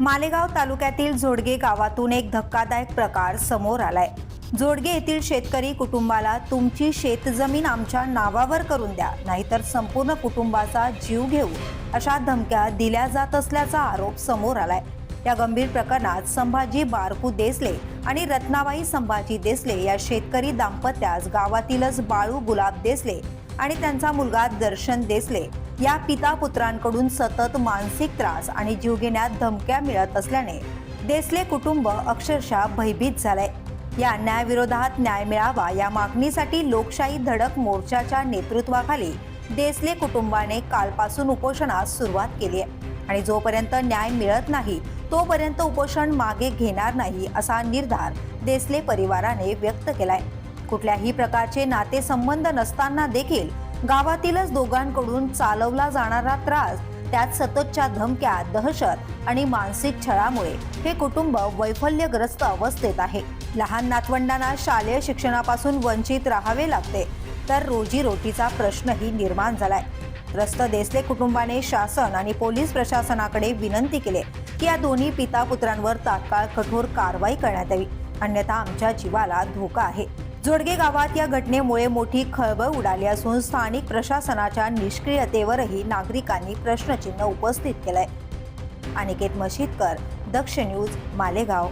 मालेगाव तालुक्यातील झोडगे गावातून एक धक्कादायक प्रकार समोर आलाय. जोडगे येथील शेतकरी कुटुंबाला तुमची शेतजमीन आमच्या नावावर करून द्या नाहीतर संपूर्ण कुटुंबाचा जीव घेऊ अशा धमक्या दिल्या जात असल्याचा आरोप समोर आलाय. या गंभीर प्रकरणात संभाजी बारकू देसले आणि रत्नाबाई संभाजी देसले या शेतकरी दाम्पत्यास गावातीलच बाळू गुलाब देसले आणि त्यांचा मुलगा दर्शन देसले या पिता पुत्रांकडून सतत मानसिक त्रास आणि जीव घेण्यात धमक्या मिळत असल्याने देसले कुटुंब अक्षरशः भयभीत झालंय. या न्यायाविरोधात न्याय मिळावा या मागणीसाठी लोकशाही धडक मोर्चाच्या नेतृत्वाखाली देसले कुटुंबाने कालपासून उपोषणास सुरुवात केली आहे. आणि जोपर्यंत न्याय मिळत नाही तोपर्यंत उपोषण मागे घेणार नाही असा निर्धार देसले परिवाराने व्यक्त केलाय. कुठल्याही प्रकारचे नातेसंबंध नसताना देखील गावातीलच दोघांकडून चालवला जाणारा त्रास त्यात सततच्या धमक्या दहशत आणि मानसिक छळामुळे हे कुटुंब वैफल्यग्रस्त अवस्थेत आहे. लहान नातवंडांना शालेय शिक्षणापासून वंचित राहावे लागते तर रोजीरोटीचा प्रश्नही निर्माण झालाय. त्रस्त देसले कुटुंबाने शासन आणि पोलीस प्रशासनाकडे विनंती केली की या दोन्ही पिता पुत्रांवर तात्काळ कठोर कारवाई करण्यात यावी. अन्यथा आमच्या जीवाला धोका आहे. जोडगे गावात या घटनेमुळे मोठी खळबळ उडाली असून स्थानिक प्रशासनाच्या निष्क्रियतेवरही नागरिकांनी प्रश्नचिन्ह उपस्थित केलंय. अनिकेत मशीदकर दक्ष न्यूज मालेगाव.